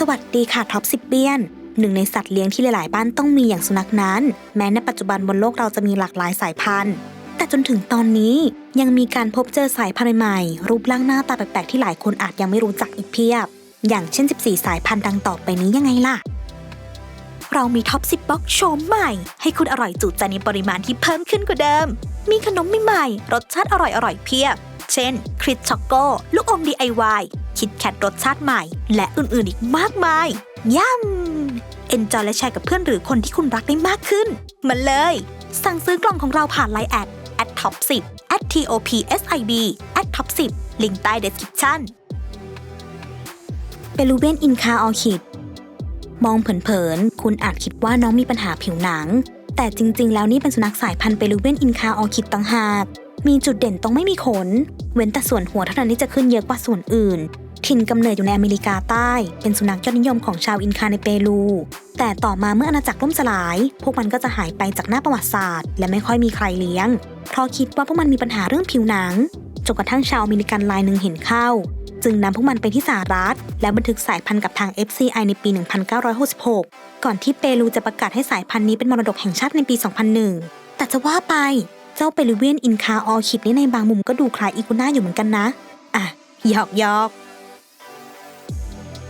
สวัสดีค่ะท็อปสิบเบียนหนึ่งในสัตว์เลี้ยงที่หลายๆ บ้านต้องมีอย่างสุนัขนั้น แม้ในปัจจุบันบนโลกเราจะมีหลากหลายสายพันธุ์ แต่จนถึงตอนนี้ยังมีการพบเจอสายพันธุ์ใหม่ๆรูปร่างหน้าตาแปลกๆที่หลายคนอาจยังไม่รู้จักอีกเพียบ อย่างเช่น 14 สายพันธุ์ดังต่อไปนี้ยังไงล่ะ เรามีท็อป10บ็อกโชมใหม่ ให้คุณอร่อยจุใจในปริมาณที่เพิ่มขึ้นกว่าเดิม มีขนมใหม่ๆรสชาติอร่อยๆเพียบ เช่นคริสช็อกโกลูกอม DIY คิดแคทรสชาติใหม่ และอื่นๆอีกมากมายย่ำเอนจอยและแชร์กับเพื่อนหรือคนที่คุณรักได้มากขึ้น มาเลย สั่งซื้อกล่องของเราผ่านไลน์แอด at top 10 at top sib at top 10ลิงก์ใต้ description เปรูเบียนอินคาออคิด มองเผินๆ คุณอาจคิดว่าน้องมีปัญหาผิวหนัง แต่จริงๆ แล้วนี่เป็นสุนัขสายพันธุ์เปรูเบียนอินคาออคิดต่างหาก มีจุดเด่นตรงไม่มีขน เว้นแต่ส่วนหัวเท่านั้นที่จะขึ้นเยอะกว่าส่วนอื่น ถิ่นกำเนิดอยู่ในอเมริกาใต้ เป็นสุนัขยอดนิยมของชาวอินคาในเปรู แต่ต่อมาเมื่ออาณาจักรล่มสลาย พวกมันก็จะหายไปจากหน้าประวัติศาสตร์ และไม่ค่อยมีใครเลี้ยง เพราะคิดว่าพวกมันมีปัญหาเรื่องผิวหนัง จนกระทั่งชาวอเมริกันรายหนึ่งเห็นเข้า จึงนำพวกมันไปที่สหรัฐ และบันทึกสายพันธุ์กับทาง FCI ในปี 1966 ก่อนที่เปรูจะประกาศให้สายพันธุ์นี้เป็นมรดกแห่งชาติในปี 2001 แต่จะว่าไปเจ้าเปรูเวียนอินคาออคิดนี่ในบางมุมก็ดูคล้ายอีกุน่าอยู่เหมือนกันนะ อะหยอกหยอก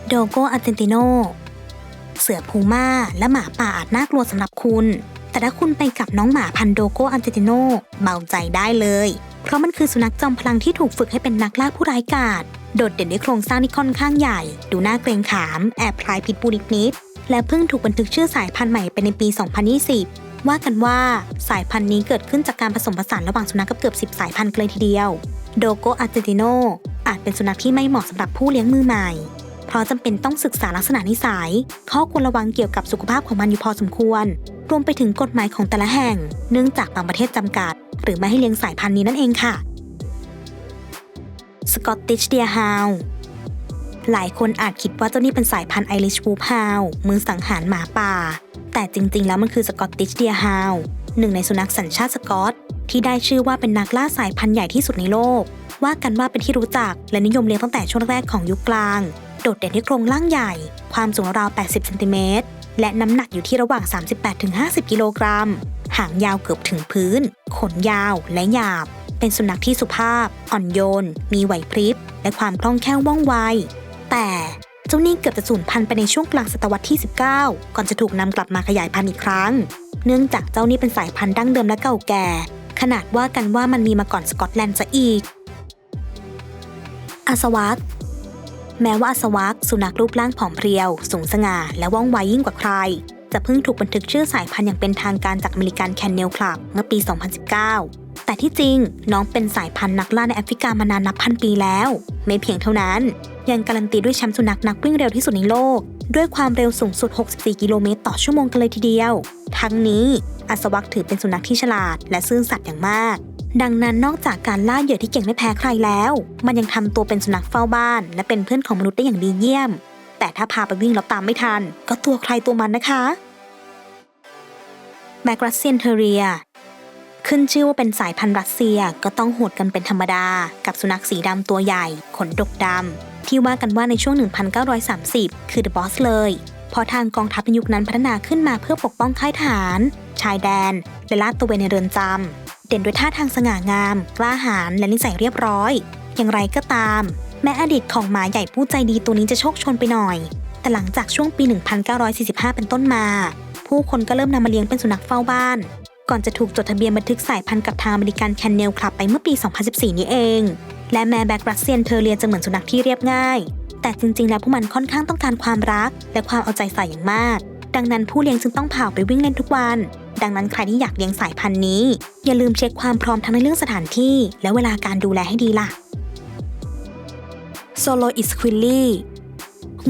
โดโกอาร์เจนติโน เสือพูม่าและหมาป่าอาจน่ากลัวสำหรับคุณ แต่ถ้าคุณไปกับน้องหมาพันโดโกอาร์เจนติโนเบาใจได้เลย เพราะมันคือสุนัขจอมพลังที่ถูกฝึกให้เป็นนักล่าผู้ร้ายกาจโดดเด่นด้วยโครงสร้างที่ค่อนข้างใหญ่ ดูน่าเกรงขาม แอบคล้ายพิษบูนิดๆและเพิ่งถูกบันทึกชื่อสายพันธุ์ใหม่ไปในปี 2020 ว่ากันว่าสายพันธุ์นี้เกิดขึ้นจากการผสมผสานระหว่างสุนัขกับเกือบ 10 สายพันธุ์กันเลยทีเดียว โดโกอาร์เจนติโนอาจเป็นสุนัขที่ไม่เหมาะสำหรับผู้เลี้ยงมือใหม่ เพราะจำเป็นต้องศึกษาลักษณะนิสัย ข้อควรระวังเกี่ยวกับสุขภาพของมันอยู่พอสมควร รวมไปถึงกฎหมายของแต่ละแห่ง เนื่องจากบางประเทศจำกัด หรือไม่ให้เลี้ยงสายพันธุ์นี้นั่นเองค่ะสกอตติชเดียฮาวหลายคนอาจคิดว่าเจ้านี่เป็นสายพันธุ์ไอริชวูฟฮาวมือสังหารหมาป่า แต่จริงๆ แล้วมันคือสกอตติชเดียฮาวหนึ่งในสุนัขสัญชาติสกอต ที่ได้ชื่อว่าเป็นนักล่าสายพันธุ์ใหญ่ที่สุดในโลก ว่ากันว่าเป็นที่รู้จักและนิยมเลี้ยงตั้งแต่ช่วงแรกของยุคกลาง โดดเด่นที่โครงร่างใหญ่ ความสูงราว 80 เซนติเมตร และน้ำหนักอยู่ที่ระหว่าง 38-50 กิโลกรัม หางยาวเกือบถึงพื้น ขนยาวและหยาบ เป็นสุนัขที่สุภาพ อ่อนโยน มีไหวพริบ และความคล่องแคล่วว่องไว แต่เจ้านี่เกือบจะสูญพันธุ์ไปในช่วงกลางศตวรรษที่ 19 ก่อนจะถูกนำกลับมาขยายพันธุ์อีกครั้ง เนื่องจากเจ้านี่เป็นสายพันธุ์ดั้งเดิมและเก่าแก่ ขนาดว่ากันว่ามันมีมาก่อนสกอตแลนด์ซะอีกอาสวัก แม้ว่าอสวักสุนัขรูปร่างผอมเพรียว สูงสง่า และว่องไวยิ่งกว่าใคร จะเพิ่งถูกบันทึกชื่อสายพันธุ์อย่างเป็นทางการจากอเมริกันแคนเนลคลับเมื่อปี 2019 แต่ที่จริงน้องเป็นสายพันธุ์นักล่าในแอฟริกามานานนับพันปีแล้ว ไม่เพียงเท่านั้น ยังการันตีด้วยแชมป์สุนัขนักวิ่งเร็วที่สุดในโลก ด้วยความเร็วสูงสุด 64 กิโลเมตรต่อชั่วโมงกันเลยทีเดียว ทั้งนี้อสวักถือเป็นสุนัขที่ฉลาด และซื่อสัตย์อย่างมาก ดังนั้นนอกจากการล่าเหยื่อที่เก่งไม่แพ้ใครแล้ว มันยังทำตัวเป็นสุนัขเฝ้าบ้าน และเป็นเพื่อนของมนุษย์ได้อย่างดีเยี่ยม แต่ถ้าพาไปวิ่งแล้วตามไม่ทัน ก็ตัวใครตัวมันนะคะแมกรัสเซียนเทเรีย ขึ้นชื่อว่าเป็นสายพันธุ์รัสเซียก็ต้องโหดกันเป็นธรรมดา กับสุนัขสีดำตัวใหญ่ ขนดกดำที่ว่ากันว่าในช่วง 1930 คือ The Boss เลยเพราะทางกองทัพในยุคนั้นพัฒนาขึ้นมาเพื่อปกป้องค่ายทหาร ชายแดน และลาดตระเวนในเรือนจำ เด่นด้วยท่าทางสง่างาม กล้าหาญและนิสัยเรียบร้อย อย่างไรก็ตาม แม้อดีตของหมาใหญ่ผู้ใจดีตัวนี้จะโชคชนไปหน่อย แต่หลังจากช่วงปี 1945 เป็นต้นมา ผู้คนก็เริ่มนำมาเลี้ยงเป็นสุนัขเฝ้าบ้าน ก่อนจะถูกจดทะเบียนบันทึกสายพันธุ์กับทางอเมริกันแคนเนลคลับไปเมื่อปี 2014 นี้เอง และแม้แบ็กรัสเซียนเทอเรียจะเหมือนสุนัขที่เรียบง่าย แต่จริงๆ แล้วพวกมันค่อนข้างต้องการความรัก และความเอาใจใส่อย่างมาก ดังนั้นผู้เลี้ยงจึงต้องพาไปวิ่งเล่นทุกวัน ดังนั้นใครที่อยากเลี้ยงสายพันธุ์นี้ อย่าลืมเช็คความพร้อมทั้งในเรื่องสถานที่ และเวลาการดูแลให้ดีล่ะโซโลอิสควิลลี่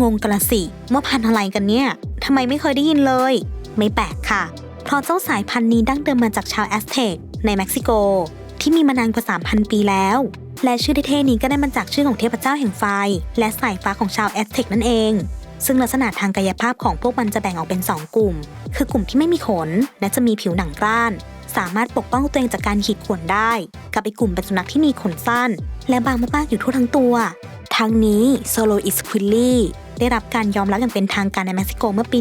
งงกันละสิว่าพันธุ์อะไรกันเนี่ยทำไมไม่เคยได้ยินเลย ไม่แปลกค่ะ เพราะเจ้าสายพันธุ์นี้ดั้งเดิมมาจากชาวแอสเท็กในเม็กซิโก ที่มีมานานกว่า 3,000 ปีแล้ว และชื่อเท่ๆนี้ก็ได้มาจากชื่อของเทพเจ้าแห่งไฟ และสายฟ้าของชาวแอสเท็กนั่นเอง ซึ่งลักษณะทางกายภาพของพวกมันจะแบ่งออกเป็น 2 กลุ่ม คือกลุ่มที่ไม่มีขน และจะมีผิวหนังกร้าน สามารถปกป้องตัวเองจากการขีดข่วนได้ กับอีกกลุ่มเป็นสุนัขที่มีขนสั้น และบางมากๆอยู่ทั่วทั้งตัว ทั้งนี้โซโลอิสควิลลี่ได้รับการยอมรับอย่างเป็นทางการในเม็กซิโกเมื่อปี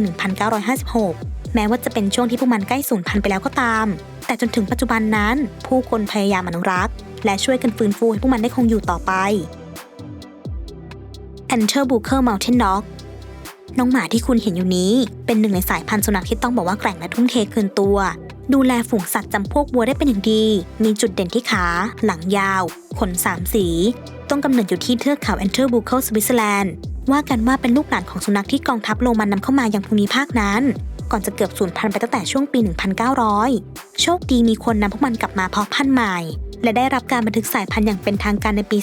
1956 แม้ว่าจะเป็นช่วงที่พวกมันใกล้สูญพันธุ์ไปแล้วก็ตาม แต่จนถึงปัจจุบันนั้น ผู้คนพยายามอนุรักษ์ และช่วยกันฟื้นฟูให้พวกมันได้คงอยู่ต่อไป a n t e r b o o k e r Mountain Dog น้อ น้องหมาที่คุณเห็นอยู่นี้ เป็นหนึ่งในสายพันธุ์สุนัขที่ต้องบอกว่าแกร่งและทุ่มเทเกินตัว ดูแลฝูงสัตว์จำพวกวัวได้เป็นอย่างดี มีจุดเด่นที่ขา หลังยาว ขนสามสี ต้องกำเนิดอยู่ที่เทือกเขาแอนเทอร์บูเคิลสวิตเซอร์แลนด์ ว่ากันว่าเป็นลูกหลานของสุนัขที่กองทัพโรมันนำเข้ามายังภูมิภาคนั้น ก่อนจะเกือบสูญพันธุ์ไปตั้งแต่ช่วงปี 1900 โชคดีมีคนนำพวกมันกลับมาเพาะพันธุ์ใหม่ และได้รับการบันทึกสายพันธุ์อย่างเป็นทางการในปี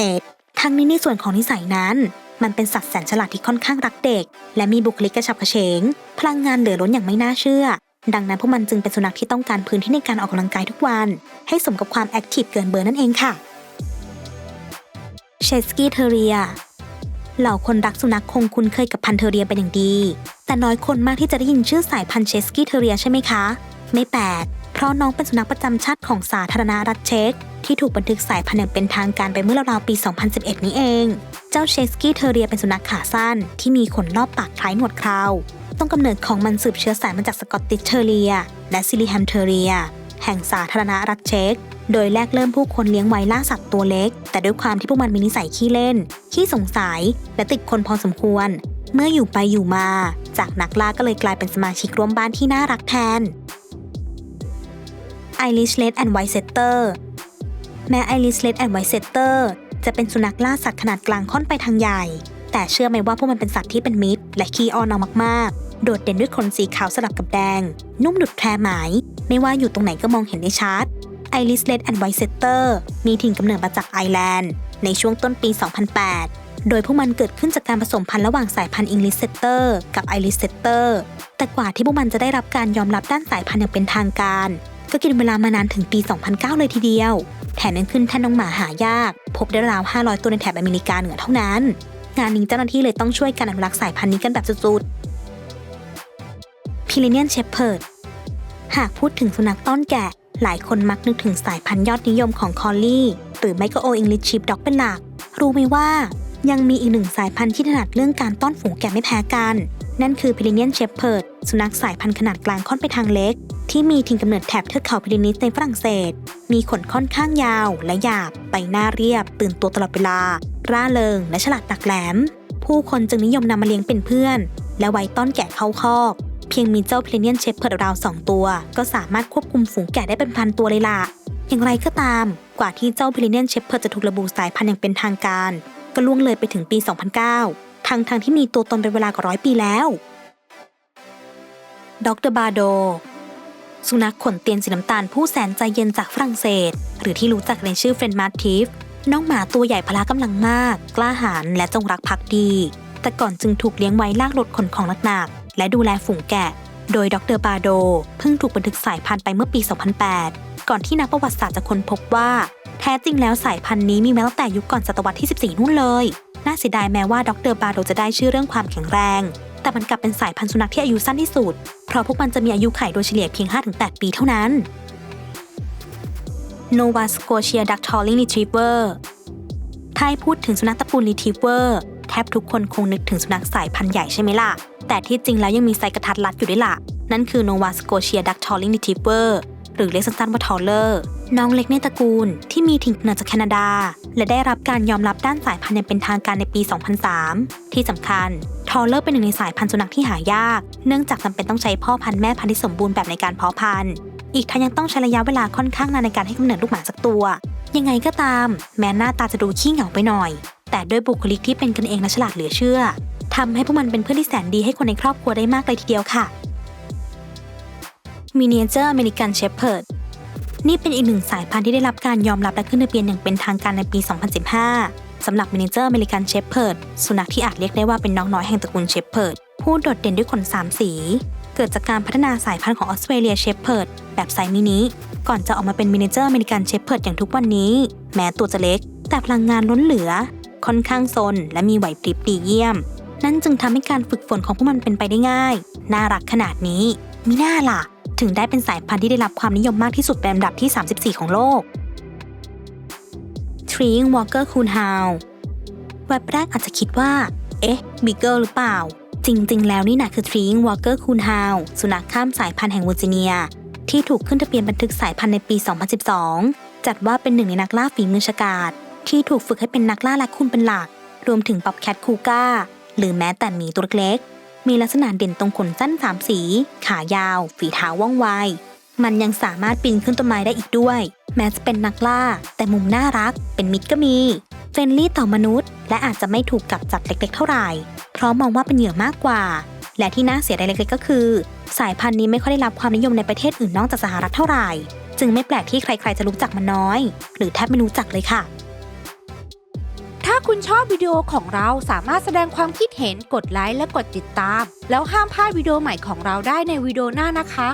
2011 ทั้งนี้ในส่วนของนิสัยนั้น มันเป็นสัตว์แสนฉลาดที่ค่อนข้างรักเด็ก และมีบุคลิกกระฉับกระเฉง พลังงานเหลือล้นอย่างไม่น่าเชื่อ ดังนั้นพวกมันจึงเป็นสุนัขที่ต้องการพื้นที่ในการออกกำลังกายทุกวัน ให้สมกับความแอคทีฟเกินเบอร์นั่นเองค่ะเชสกี้เทเรียเหล่าคนรักสุนัขคงคุ้นเคยกับพันเทเรียเป็นอย่างดี แต่น้อยคนมากที่จะได้ยินชื่อสายพันเชสกี้เทเรียใช่ไหมคะ ไม่แปลกเพราะน้องเป็นสุนัขประจำชาติของสาธารณรัฐเช็กที่ถูกบันทึกสายพันธุ์อย่างเป็นทางการไปเมื่อราวๆปี 2011 นี้เอง เจ้าเชสกี้เทเรียเป็นสุนัขขาสั้น ที่มีขนรอบปากคล้ายหนวดเคราต้นกำเนิดของมันสืบเชื้อสายมาจากสกอตติชเทเรีย และซิลิแฮมเทเรีย แห่งสาธารณรัฐเช็กโดยแรกเริ่มผู้คนเลี้ยงไว้ล่าสัตว์ตัวเล็ก แต่ด้วยความที่พวกมันมีนิสัยขี้เล่น ขี้สงสัย และติดคนพอสมควร เมื่ออยู่ไปอยู่มา จากนักล่าก็เลยกลายเป็นสมาชิกร่วมบ้านที่น่ารักแทนไอริชเลดแอนด์ไวเซเตอร์แม้ไอริสเลดแอนด์ไวเซเตอร์ จะเป็นสุนัขล่าสัตว์ขนาดกลางค่อนไปทางใหญ่ แต่เชื่อไหมว่าพวกมันเป็นสัตว์ที่เป็นมิตร และขี้อ้อนเอามากๆ โดดเด่นด้วยขนสีขาวสลับกับแดง นุ่มดุดแพรหมาย ไม่ว่าอยู่ตรงไหนก็มองเห็นได้ชัดไอริสเลดแอนด์ไวเซเตอร์มีถิ่นกำเนิดมาจากไอร์แลนด์ ในช่วงต้นปี 2008 โดยพวกมันเกิดขึ้นจากการผสมพันธุ์ระหว่างสายพันธุ์อิงลิสเซเตอร์กับไอริสเซเตอร์แต่กว่าที่พวกมันจะได้รับการยอมรับด้านสายพันธุ์อย่างเป็นทางการ ก็กินเวลามานานถึงปี 2009 เลยทีเดียว แถมยังขึ้นแท่นน้องหมาหายาก พบได้ราว 500 ตัวในแถบอเมริกาเหนือเท่านั้น งานนี้เจ้าหน้าที่เลยต้องช่วยกันอนุรักษ์สายพันธุ์นี้กันแบบสุดๆพิลิเนียนเช h เพิร์ดหากพูดถึงสุนัขต้อนแกะ หลายคนมักนึกถึงสายพันธุ์ยอดนิยมของคอลลี่ หรือไม่ก็โออิงลิชชิปด็อกเป็นหลัก รู้ไหมว่า ยังมีอีกหนึ่งสายพันธุ์ที่ถนัดเรื่องการต้อนฝูงแกะไม่แพ้กัน นั่นคือพิลิเนียนเช h เพิร์ดสุนัขสายพันธุ์ขนาดกลางค่อนไปทางเล็ก ที่มีถิ่นกำเนิดแถบเทือกเขาพิรินิสในฝรั่งเศส มีขนค่อนข้างยาวและหยาบใบหน้าเรียบ ตื่นตัวตลอดเวลา ร่าเริงและฉลาดดักแหลม ผู้คนจึงนิยมนำมาเลี้ยงเป็นเพื่อน และไว้ต้อนแกะเข้าคอก เพียงมีเจ้าพิเนียนเชฟเพิร์ดราวสองตัว ก็สามารถควบคุมฝูงแกะได้เป็นพันตัวเลยล่ะอย่างไรก็ตาม กว่าที่เจ้าพิเนียนเชฟเพิร์ดจะถูกระบุสายพันธุ์อย่างเป็นทางการ ก็ล่วงเลยไปถึงปี 2009 ทั้งทางที่มีตัวตนเป็นเวลากว่าร้อยปีแล้วดรบาโด สุนัขขนเตียนสีน้ำตาลผู้แสนใจเย็นจากฝรั่งเศส หรือที่รู้จักในชื่อเฟรนมาร์ทิฟน้องหมาตัวใหญ่พละกำลังมาก กล้าหาญและจงรักภักดี แต่ก่อนจึงถูกเลี้ยงไว้ลากรถขนของหนักๆและดูแลฝูงแกะ โดยดรบาโดเพิ่งถูกบันทึกสายพันธุ์ไปเมื่อปี 2008 ก่อนที่นักประวัติศาสตร์จะค้นพบว่า แท้จริงแล้วสายพันธุ์นี้มีมาตั้งแต่ยุคก่อนศตวรรษที่ 14 นู่นเลย น่าเสียดายแม้ว่าดรบาโดจะได้ชื่อเรื่องความแข็งแรง แต่มันกลับเป็นสายพันธุ์สุนัขที่อายุสั้นที่สุด เพราะพวกมันจะมีอายุไขโดยเฉลี่ยเพียง 5-8 ปีเท่านั้น Nova Scotia Duck Tolling Retriever ถ้าให้พูดถึงสุนัขตระกูล Retriever แทบทุกคนคงนึกถึงสุนัขสายพันธุ์ใหญ่ใช่ไหมล่ะ แต่ที่จริงแล้วยังมีไซกระทัดรัดอยู่ด้วยล่ะ นั่นคือ Nova Scotia Duck Tolling Retriever หรือเรียกสั้นๆว่า Toller น้องเล็กในตระกูลที่มีถิ่นกำเนิดจากแคนาดา และได้รับการยอมรับด้านสายพันธุ์อย่างเป็นทางการในปี 2003 ที่สำคัญ ทอลเลอร์เป็นหนึ่งในสายพันธุ์สุนัขที่หายาก เนื่องจากจำเป็นต้องใช้พ่อพันธุ์แม่พันธุ์ที่สมบูรณ์แบบในการเพาะพันธุ์ อีกทั้งยังต้องใช้ระยะเวลาค่อนข้างนานในการให้กำเนิดลูกหมาสักตัว ยังไงก็ตาม แม้หน้าตาจะดูขี้เหงาไปหน่อย แต่ด้วยบุคลิกที่เป็นกันเองและฉลาดเหลือเชื่อทำให้พวกมันเป็นเพื่อนที่แสนดีให้คนในครอบครัวได้มากเลยทีเดียวค่ะมินิเจอร์อเมริกันเชพเพิร์ดนี่เป็นอีกหนึ่งสายพันธุ์ที่ได้รับการยอมรับและขึ้นทะเบียนอย่างเป็นทางการในปี 2015 สำหรับมินิเจอร์อเมริกันเชพเพิร์ดสุนัขที่อาจเรียกได้ว่าเป็นน้องน้อยแห่งตระกูลเชพเพิร์ดผู้โดดเด่นด้วยขนสามสี เกิดจากการพัฒนาสายพันธุ์ของออสเตรเลียเชพเพิร์ดแบบไซส์มินิก่อนจะออกมาเป็นมินิเจอร์อเมริกันเชพเพิร์ดอย่างทุกวันนี้ แม้ตัวจะเล็ก แต่พลังงานล้นเหลือ ค่อนข้างซน และมีไหวพริบดีเยี่ยม นั่นจึงทำให้การฝึกฝนของพวกมันเป็นไปได้ง่าย น่ารักขนาดนี้มิน่าล่ะ ถึงได้เป็นสายพันธุ์ที่ได้รับความนิยมมากที่สุดเป็นอันดับที่ 34 ของโลก Treeing Walker Coonhound แวบแรกอาจจะคิดว่า เอ๊ะบิเกิลหรือเปล่า จริง ๆ แล้วนี่นะคือทรีงวอลเกอร์คูนฮาวสุนัขข้ามสายพันธุ์แห่งเวอร์จิเนีย ที่ถูกขึ้นทะเบียนบันทึกสายพันธุ์ในปี 2012 จัดว่าเป็นหนึ่งในนักล่าฝีมือฉกาจที่ถูกฝึกให้เป็นนักล่าและคุณเป็นหลัก รวมถึงป๊อบแคทคูก้า หรือแม้แต่หมีตัวเล็ก มีลักษณะเด่นตรงขนสั้นสามสี ขายาว ฝีเท้าว่องไว มันยังสามารถปีนขึ้นต้นไม้ได้อีกด้วย แม้จะเป็นนักล่า แต่มุมน่ารัก เป็นมิตรก็มีเฟรนลี่ต่อมนุษย์ และอาจจะไม่ถูกจับจัดเล็กๆเท่าไหร่ เพราะมองว่าเป็นเหยื่อมากกว่า และที่น่าเสียดายเล็กๆก็คือ สายพันธุ์นี้ไม่ค่อยได้รับความนิยมในประเทศอื่นนอกจากสหรัฐเท่าไหร่ จึงไม่แปลกที่ใครๆจะรู้จักมันน้อย หรือแทบไม่รู้จักเลยค่ะ ถ้าคุณชอบวิดีโอของเราสามารถแสดงความคิดเห็นกดไลค์และกดติดตาม แล้วห้ามพลาดวิดีโอใหม่ของเราได้ในวิดีโอหน้านะคะ